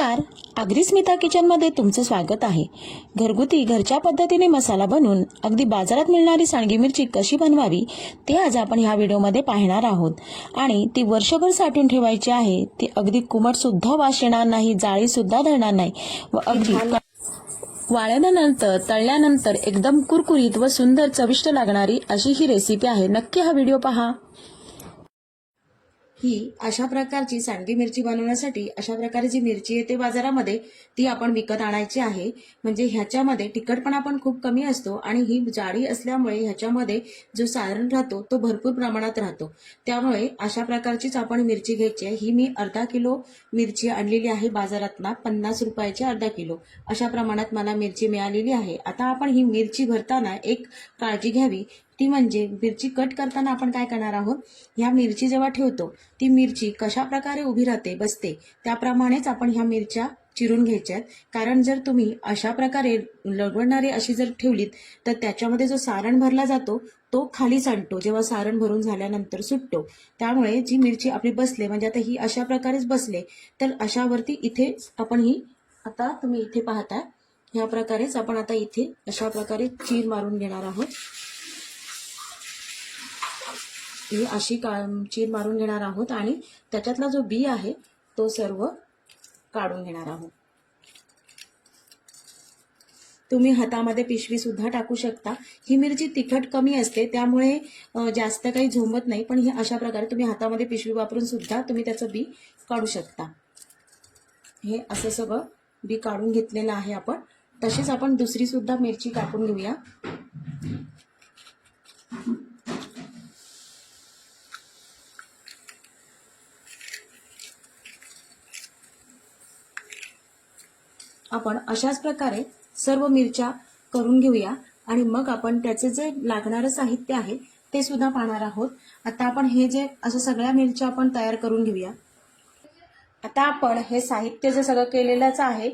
नमस्कार. अग्रिस्मिता किचनमध्ये तुमचं स्वागत आहे. घरगुती घरच्या पद्धतीने मसाला बनवून अगदी बाजारात मिळणारी सांडगी मिरची कशी बनवावी ते आज आपण ह्या व्हिडिओमध्ये पाहणार आहोत. आणि ती वर्षभर साठवून ठेवायची आहे ती अगदी कुमट सुद्धा वास येणार नाही जाळी सुद्धा धरणार नाही व अगदी वाळल्यानंतर तळल्यानंतर एकदम कुरकुरीत व सुंदर चविष्ट लागणारी अशी ही रेसिपी आहे. नक्की हा व्हिडिओ पहा. ही अशा प्रकारची सांडगी मिरची बनवण्यासाठी अशा प्रकारे जी मिरची येते बाजारामध्ये ती आपण विकत आणायची आहे. म्हणजे ह्याच्यामध्ये तिखटपणा पण खूप कमी असतो आणि ही जाडी असल्यामुळे ह्याच्यामध्ये जो सारण राहतो तो भरपूर प्रमाणात राहतो. त्यामुळे अशा प्रकारचीच आपण मिरची घ्यायची आहे. ही मी अर्धा किलो मिरची आणलेली आहे बाजारातना पन्नास रुपयाची अर्धा किलो. अशा प्रमाणात मला मिरची मिळालेली आहे. आता आपण ही मिरची भरताना एक काळजी घ्यावी. ती म्हणजे मिरची कट करताना आपण काय करणार आहोत? ह्या मिरची जेव्हा ठेवतो ती मिरची कशा प्रकारे उभी राहते बसते त्याप्रमाणेच आपण ह्या मिरच्या चिरून घ्यायच्या आहेत. कारण जर तुम्ही अशा प्रकारे लगवणारी अशी जर ठेवलीत तर त्याच्यामध्ये जो सारण भरला जातो तो खाली सांडतो. जेव्हा सारण भरून झाल्यानंतर सुटतो. त्यामुळे जी मिरची आपली बसले म्हणजे आता ही अशा प्रकारेच बसले तर अशावरती इथे आपण ही आता तुम्ही इथे पाहता ह्या प्रकारेच आपण आता इथे अशा प्रकारे चीर मारून घेणार आहोत. ही अशी का चीर मारून घेणार आहोत आणि त्याच्यातला जो बी आहे तो सर्व काढून घेणार आहोत. तुम्ही हातामध्ये पिशवी सुद्धा टाकू शकता. ही मिरची तिखट कमी असते त्यामुळे जास्त काही झोंबत नाही पण ही अशा प्रकारे तुम्ही हातामध्ये पिशवी वापरून सुद्धा तुम्ही त्याचं बी काढू शकता. हे असं सगळं बी काढून घेतलेलं आहे आपण. तसेच आपण दुसरी सुद्धा मिरची कापून घेऊया. आपण अशाच प्रकारे सर्व मिरच्या करून घेऊया आणि मग आपण त्याचे जे लागणारं साहित्य आहे ते सुद्धा पाहणार आहोत. आता आपण हे जे असं सगळ्या मिरच्या आपण तयार करून घेऊया. आता आपण हे साहित्य जे सगळं केलेलंच आहे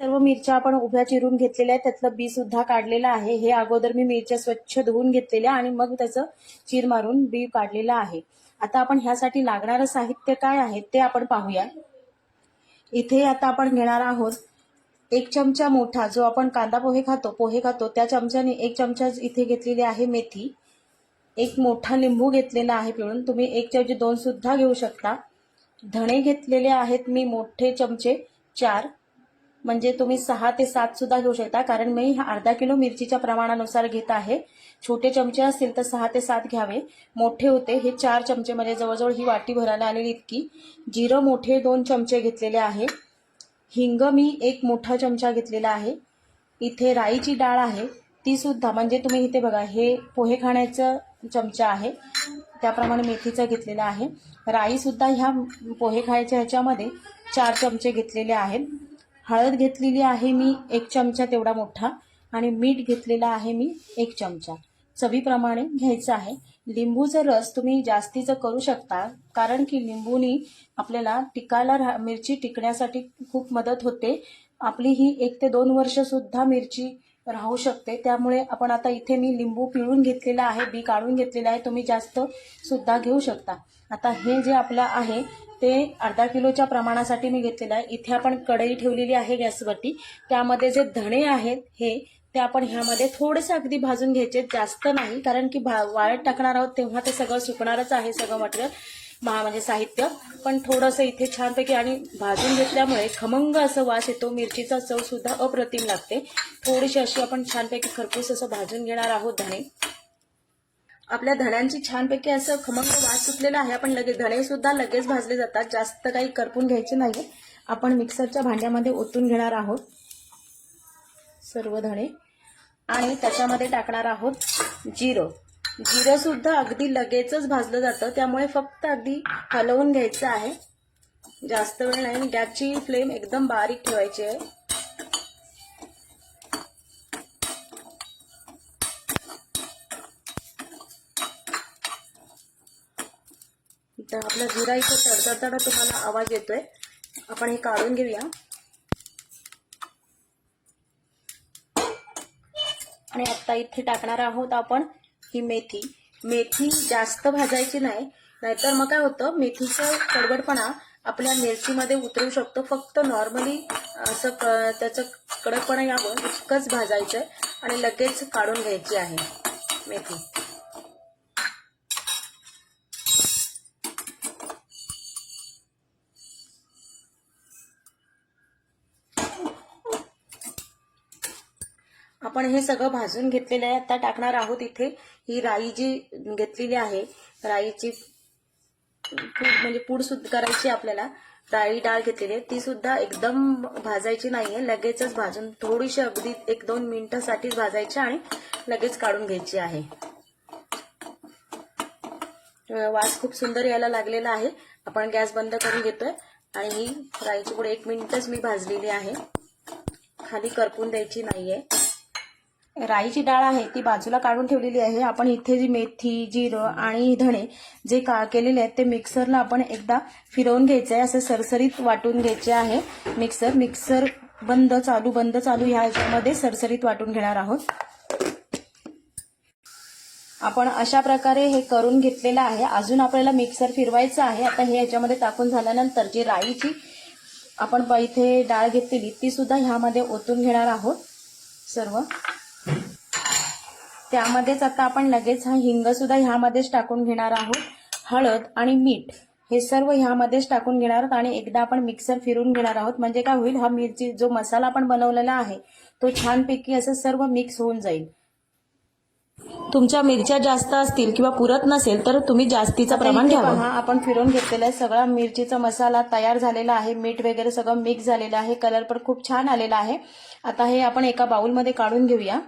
सर्व मिरच्या आपण उभ्या चिरून घेतलेल्या आहेत. त्यातलं बी सुद्धा काढलेलं आहे. हे अगोदर मी मिरच्या स्वच्छ धुवून घेतलेल्या आणि मग त्याचं चीर मारून बी काढलेलं आहे. आता आपण ह्यासाठी लागणारं साहित्य काय आहे ते आपण पाहूया. इथे आता आपण घेणार आहोत एक चमचा मोठा जो आपण कांदा पोहे खातो पोहे खातो. त्या चमच्याने एक चमचा इथे घेतलेली आहे मेथी. एक मोठा लिंबू घेतलेला आहे पिळून. तुम्ही एक चमचे दोन सुद्धा घेऊ शकता. धणे घेतलेले आहेत मी मोठे चमचे. चार. म्हणजे तुम्ही सहा ते सात सुद्धा घेऊ शकता. कारण मी अर्धा किलो मिरचीच्या प्रमाणानुसार घेत आहे. छोटे चमचे असतील तर सहा ते सात घ्यावे. मोठे होते हे चार चमचे म्हणजे जवळजवळ ही वाटी भरायला आलेली इतकी. जिरं मोठे दोन चमचे घेतलेले आहे. हिंग मी एक मोठा चमचा घेतलेला आहे. इथे राईची डाळ आहे. ती सुद्धा म्हणजे तुम्ही इथे बघा हे पोहे खाण्याचं चमचा आहे. त्याप्रमाणे मेथीचं घेतलेलं आहे. राईसुद्धा ह्या पोहे खायच्या ह्याच्यामध्ये चार चमचे घेतलेले आहेत. हळद घेतलेली आहे मी एक चमचा तेवढा मोठा आणि मीठ घेतलेला आहे मी एक चमचा. चवीप्रमाणे घ्यायचं आहे. लिंबूचा रस तुम्ही जास्तीचं करू शकता कारण की लिंबूनी आपल्याला टिकायला राहा मिरची टिकण्यासाठी खूप मदत होते. आपली ही एक ते दोन वर्ष सुद्धा मिरची राहू शकते. त्यामुळे आपण आता इथे मी लिंबू पिळून घेतलेला आहे बी काढून घेतलेला आहे तुम्ही जास्त सुद्धा घेऊ शकता. आता हे जे आपलं आहे ते अर्धा किलोच्या प्रमाणासाठी मी घेतलेलं आहे. इथे आपण कढई ठेवलेली आहे गॅसवरती. त्यामध्ये जे धणे आहेत हे ते आपण ह्यामध्ये थोडेसे अगदी भाजून घ्यायचे. जास्त नाही कारण की भा वाळत टाकणार आहोत तेव्हा ते सगळं सुकणारच आहे सगळं मटेरियल म्हणजे साहित्य पण थोडंसं इथे छानपैकी आणि भाजून घेतल्यामुळे खमंग असं वास येतो मिरचीचा चव सुद्धा अप्रतिम लागते. थोडीशी अशी आपण छानपैकी खरपूस असं भाजून घेणार आहोत धणे. आपल्या धण्यांची छानपैकी असं खमंग वास सुटलेला आहे आपण लगेच धणे सुद्धा लगेच भाजले जातात. जास्त काही करपून घ्यायचे नाही आपण मिक्सरच्या भांड्यामध्ये ओतून घेणार आहोत सर्व धणे. आणि त्याच्यामध्ये टाकणार आहोत जिरं. जिरं सुद्धा अगदी लगेचच भाजलं जातं. त्यामुळे फक्त अगदी हलवून घ्यायचं आहे. जास्त वेळ नाही. आणि गॅसची फ्लेम एकदम बारीक ठेवायची आहे. तर आपला जिरा इथे तडतडताना तुम्हाला आवाज येतोय. आपण हे काढून घेऊया. आणि आता इथे टाकणार आहोत आपण ही मेथी. मेथी जास्त भाजायची नाही नाहीतर मग काय होतं मेथीचं कडबडपणा आपल्या मिरचीमध्ये उतरू शकतो. फक्त नॉर्मली असं क त्याचं कडकपणा यावं इतकंच भाजायचं आहे आणि लगेच काढून घ्यायची आहे मेथी. आपण हे सगळं भाजून घेतलेलं आहे. आता टाकणार आहोत इथे ही राई जी घेतलेली आहे. राईची पूड म्हणजे पूड सुद्धा करायची आपल्याला. राई डाळ घेतलेली आहे. ती सुद्धा एकदम भाजायची नाहीये. लगेचच भाजून थोडीशी अगदी एक दोन मिनिटासाठीच भाजायची आणि लगेच काढून घ्यायची आहे. वास खूप सुंदर यायला लागलेला आहे. आपण गॅस बंद करून घेतोय. आणि ही राईची पूड एक मिनिटच मी भाजलेली आहे. खाली करपून द्यायची नाहीये. राईची डाळ आहे ती बाजूला काढून ठेवलेली आहे. आपण इथे जी मेथी जिरं आणि धणे जे का केलेले आहेत ते मिक्सरला आपण एकदा फिरवून घ्यायचे आहे असं सरसरीत वाटून घ्यायचे आहे मिक्सर. मिक्सर बंद चालू बंद चालू ह्या ह्याच्यामध्ये सरसरीत वाटून घेणार आहोत. आपण अशा प्रकारे हे करून घेतलेलं आहे. अजून आपल्याला मिक्सर फिरवायचं आहे. आता हे ह्याच्यामध्ये टाकून झाल्यानंतर जी राईची आपण इथे डाळ घेतलेली ती सुद्धा ह्यामध्ये ओतून घेणार आहोत. सर्व. त्यामध्येच आता आपण लगेच हा हिंग सुद्धा ह्यामध्येच टाकून घेणार आहोत. हळद आणि मीठ हे सर्व ह्यामध्येच टाकून घेणार आहोत आणि एकदा आपण मिक्सर फिरून घेणार आहोत. म्हणजे काय होईल हा मिरची जो मसाला आपण बनवलेला आहे तो छानपैकी असं सर्व मिक्स होऊन जाईल. तुमच्या मिरच्या जास्त असतील किंवा पुरत नसेल तर तुम्ही जास्तीचं प्रमाण घ्या आपण फिरून घेतलेला आहे सगळा मिरचीचा मसाला तयार झालेला आहे. मीठ वगैरे सगळं मिक्स झालेलं आहे. कलर पण खूप छान आलेला आहे. आता हे आपण एका बाउलमध्ये काढून घेऊया.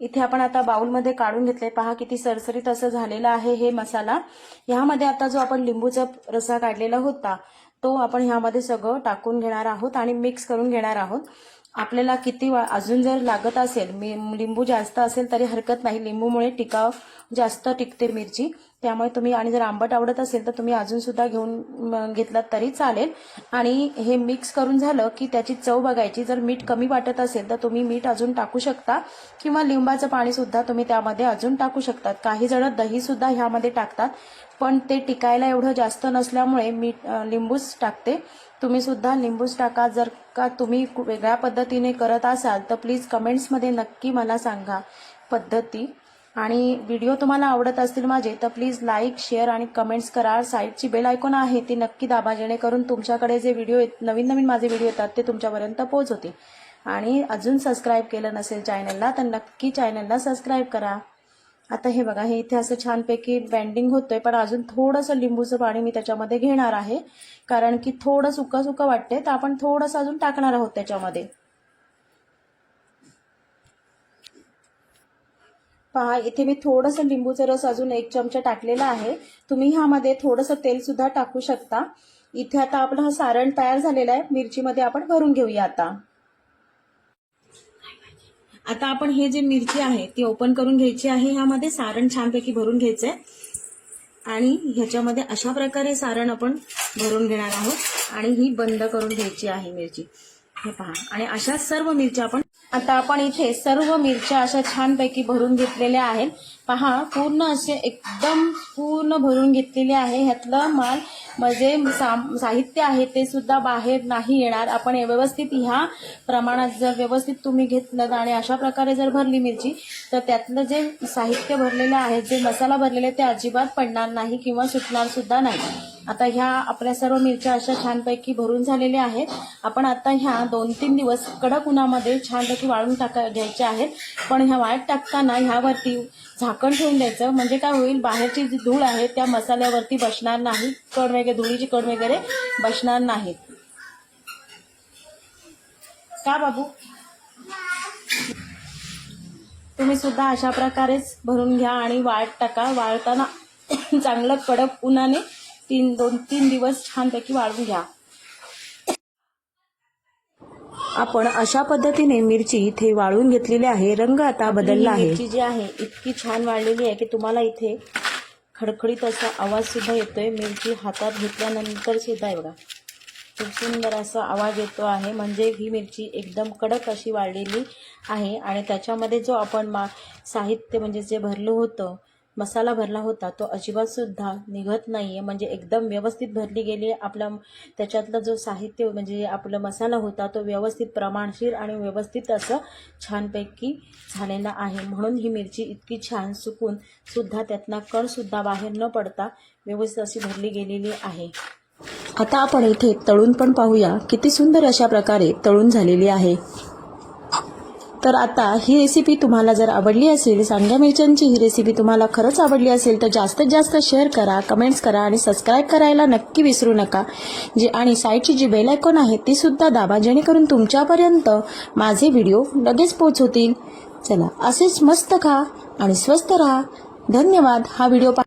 इथे आपण आता बाउलमध्ये काढून घेतले पहा किती सरसरीत असं झालेलं आहे हे मसाला. ह्यामध्ये आता जो आपण लिंबूचा रसा काढलेला होता तो आपण ह्यामध्ये सगळं टाकून घेणार आहोत आणि मिक्स करून घेणार आहोत. आपल्याला किती अजून जर लागत असेल मी- लिंबू जास्त असेल तरी हरकत नाही. लिंबूमुळे टिकाव जास्त टिकते मिरची. त्यामुळे तुम्ही आणि जर आंबट आवडत असेल तर तुम्ही अजून सुद्धा घेऊन घेतलात तरी चालेल. आणि हे मिक्स करून झालं की त्याची चव बघायची. जर मीठ कमी वाटत असेल तर तुम्ही मीठ अजून टाकू शकता. किंवा लिंबाचं पाणी सुद्धा तुम्ही त्यामध्ये अजून टाकू शकतात. काही जण दही सुद्धा ह्यामध्ये टाकतात. पण ते टिकायला एवढं जास्त नसल्यामुळे मीठ लिंबूच टाकते. तुम्ही सुद्धा लिंबूच टाका. जर का तुम्ही वेगळ्या पद्धतीने करत असाल तर प्लीज कमेंट्समध्ये नक्की मला सांगा पद्धती. आणि व्हिडिओ तुम्हाला आवडत असतील माझे तर प्लीज लाईक शेअर आणि कमेंट्स करा. साईडची बेल आयकॉन आहे ती नक्की दाबा जेणेकरून तुमच्याकडे जे व्हिडिओ येत नवीन नवीन माझे व्हिडिओ येतात ते तुमच्यापर्यंत पोहोचवतील आणि अजून सबस्क्राईब केलं नसेल चॅनलला तर नक्की चॅनलला सबस्क्राईब करा. आता हे बघा हे इथे असं छानपैकी बँडिंग आहे पण अजून थोडंसं लिंबूचं पाणी मी त्याच्यामध्ये घेणार आहे. कारण की थोडं सुकं सुकं वाटते तर आपण थोडंसं अजून टाकणार आहोत त्याच्यामध्ये. पहा इथे मी थोडंसं लिंबूचा रस अजून एक चमचा टाकलेला आहे. तुम्ही ह्यामध्ये थोडंसं तेल सुद्धा टाकू शकता. इथे आता आपलं हा सारण तयार झालेला आहे. मिरचीमध्ये आपण भरून घेऊया आता. आता आपण हे जे मिरची आहे ती ओपन करून घ्यायची आहे. ह्यामध्ये सारण छानपैकी भरून घ्यायचंय. आणि ह्याच्यामध्ये अशा प्रकारे सारण आपण भरून घेणार आहोत. आणि ही बंद करून घ्यायची आहे मिरची. हे पहा. आणि अशा सर्व मिरच्या आपण आता आपण इथे सर्व मिरच्या अशा छानपैकी भरून घेतलेल्या आहेत. पहा पूर्ण असे एकदम पूर्ण भरून घेतलेले आहे. ह्यातलं माल म्हणजे साम- साहित्य आहे ते सुद्धा बाहेर नाही येणार. आपण व्यवस्थित ह्या प्रमाणात जर व्यवस्थित तुम्ही घेतलं आणि अशा प्रकारे जर भरली मिरची तर त्यातलं जे साहित्य भरलेलं आहे जे मसाला भरलेले आहे ते अजिबात पडणार नाही किंवा सुटणार सुद्धा नाही. आता ह्या आपल्या सर्व मिरच्या अशा छानपैकी भरून झालेल्या आहेत. आपण आता ह्या दोन तीन दिवस कडक उन्हामध्ये छानपैकी वाळून टाका घ्यायच्या आहेत. पण ह्या वाळत टाकताना ह्यावरती झाकण ठेवून द्यायचं. म्हणजे काय होईल बाहेरची जी धूळ आहे त्या मसाल्यावरती बसणार नाही. कण वगैरे धुळीची कण वगैरे बसणार नाहीत. का बाबू? तुम्ही सुद्धा अशा प्रकारेच भरून घ्या आणि वाळत टाका. वाळताना चांगलं कडक उन्हाने तीन दोन तीन दिवस छानपैकी वाळून घ्या. आपण अशा पद्धतीने मिरची इथे वाळून घेतलेली आहे. रंग आता बदलला आहे. मिरची जी आहे इतकी छान वाळलेली आहे की तुम्हाला इथे खडखडीत असा आवाज सुद्धा येतोय. मिरची हातात घेतल्यानंतर सुद्धा बघा. खूप सुंदर असा आवाज येतो आहे. म्हणजे ही मिरची एकदम कडक अशी वाळलेली आहे. आणि त्याच्यामध्ये जो आपण मा साहित्य म्हणजे जे भरलं होतं मसाला भरला होता तो अजिबातसुद्धा निघत नाही आहे म्हणजे एकदम व्यवस्थित भरली गेली आहे. आपला त्याच्यातलं जो साहित्य म्हणजे आपला मसाला होता तो व्यवस्थित प्रमाणशीर आणि व्यवस्थित असं छानपैकी झालेला आहे. म्हणून ही मिरची इतकी छान सुकून सुद्धा त्यातला कणसुद्धा बाहेर न पडता व्यवस्थित अशी भरली गेलेली आहे. आता आपण इथे तळून पण पाहूया. किती सुंदर अशा प्रकारे तळून झालेली आहे. तर आता ही रेसिपी तुम्हाला जर आवडली असेल सांग्या मिरच्यांची ही रेसिपी तुम्हाला खरंच आवडली असेल तर जास्तीत जास्त शेअर करा कमेंट्स करा आणि सबस्क्राईब करायला नक्की विसरू नका. जे आणि साईडची जी बेल आयकॉन आहे ती सुद्धा दाबा जेणेकरून तुमच्यापर्यंत माझे व्हिडिओ लगेच पोहोचवतील चला असेच मस्त खा आणि स्वस्त राहा. धन्यवाद. हा व्हिडिओ पा